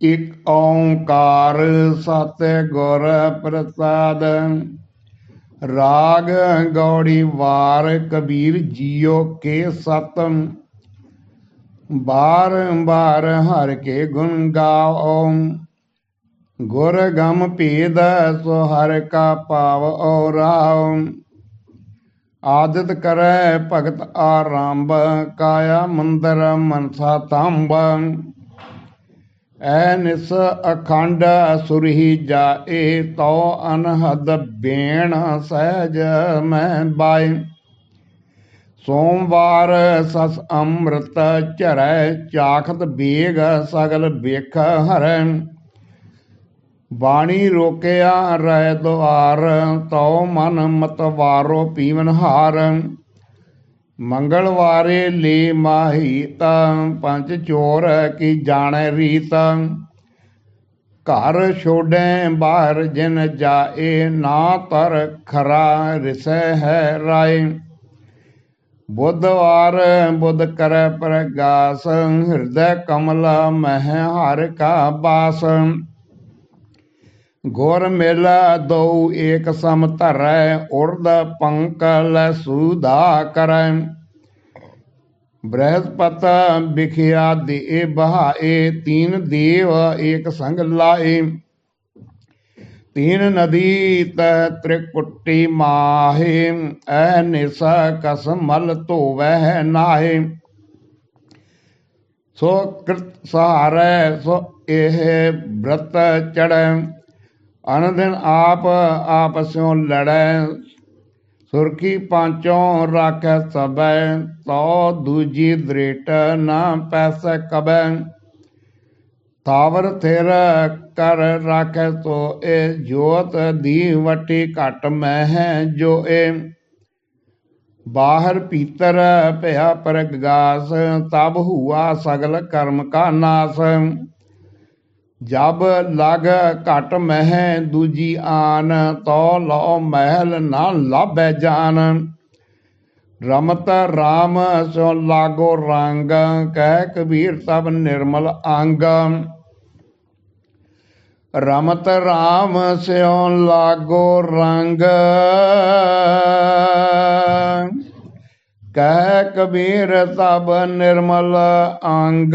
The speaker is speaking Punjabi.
ਇਕ ਓੰਕਾਰ ਸਤਿਗੁਰ ਪ੍ਰਸਾਦ। ਰਾਗ ਗੌੜੀ ਵਾਰ ਕਬੀਰ ਜੀਓ ਕੇ ਸਤਮ ਬਾਰ ਬਾਰ ਹਰ ਕੇ ਗੁਣ ਗਾਓ। ਗੁਰ ਗਮ ਭੇਦ ਸੋ ਹਰ ਕਾ ਭਾਵ ਔਰਾਉ। ਆਦਿਤ ਕਰੈ ਭਗਤ ਆਰੰਭ, ਕਾਇਆ ਮੰਦਰ ਮਨਸਾ ਤੰਬ। ਐ ਨਿਸ ਅਖੰਡ ਸੁਰਹੀ ਜਾਏ ਤੋ ਅਨਹਦ ਬੇਣ ਸਹਿਜ ਮੈਂ ਬਾਈ ਸੋਮਵਾਰ ਸਸ ਅੰਮ੍ਰਿਤ ਝਰੈ ਚਾਖਤ ਬੇਗ ਸਗਲ ਵੇਖ ਹਰੈ। ਬਾਣੀ ਰੋਕਿਆ ਰਹਿ ਦੁਆਰ ਤਉ ਮਨ ਮਤਵਾਰੋ ਪੀਵਨ ਹਾਰ। ਮੰਗਲਵਾਰੇ ਲੇ ਮਾਹੀਤ ਪੰਜ ਚੋਰ ਕੀ ਜਾਣੈ ਰੀਤ। ਘਰ ਛੋੜੈ ਬਾਹਰ ਜਿਨ ਜਾਏ ਨਾ ਤਰ ਖਰਾ ਰਿਸੈ ਹੈ ਰਾਏ। ਬੁੱਧਵਾਰ ਬੁੱਧ ਕਰੈ ਪ੍ਰਗਾਸ, ਹਿਰਦੈ ਕਮਲ ਮਹਿ ਹਰ ਕਾ ਬਾਸ। ਗੁਰ ਮੇਲਾ ਦਉ ਏਕ ਸਮ ਧਰੈ, ਉਰਦ ਪੰਕਲ ਸੁਧਾ ਕਰੈ। ਬ੍ਰਹਸਪਤ ਵਿਖਿਆ ਦੇ ਬਹਾਏ, ਤੀਨ ਦੇਵ ਏਕ ਸੰਗ ਲਾਏ। ਤੀਨ ਨਦੀ ਤੈ ਤ੍ਰਿਕੁਟੀ ਮਾਹੇ, ਐ ਨਿਸ ਕਸਮਲ ਧੋਵੈ ਨਾਹੇ। ਸੋ ਕ੍ਰਿਤ ਸਹਾਰੈ, ਸੋ ਇਹ ਬ੍ਰਤ ਚੜੈ ਅਨੰਦਨ ਆਪ ਆਪਸਿਓ ਲੜੈ, ਸੁਰਖੀ ਪਾਂਚੋਂ ਰਾਖੈ ਸਬੈ ਤੋ ਦੂਜੀ ਦ੍ਰਿਟ ਨਾ ਪੈਸੈ ਕਬੈ। ਤਾਵਰ ਥਿਰ ਕਰ ਰਾਖੈ ਤੋ ਏ, ਜੋਤ ਦੀ ਵਟੀ ਘਟ ਮਹਿ ਜੋ ਇਹ ਬਾਹਰ ਪੀਤਰ ਭਇਆ ਪ੍ਰਗਾਸ, ਤਬ ਹੁਆ ਸਗਲ ਕਰਮ ਕਾ ਨਾਸ। ਜਬ ਲਗ ਘਟ ਮਹਿ ਦੂਜੀ ਆਨ, ਤੋ ਲੋ ਮਹਿਲ ਨਾ ਲਾਭੈ ਜਾਨ। ਰਮਤ RAM ਸੋ ਲਾਗੋ ਰੰਗ, ਕਹਿ ਕਬੀਰ ਤਬ ਨਿਰਮਲ ਅੰਗ। ਰਮਤ RAM ਸਿਓ ਲਾਗੋ ਰੰਗ, ਕਹਿ ਕਬੀਰ ਤਬ ਨਿਰਮਲ ਅੰਗ।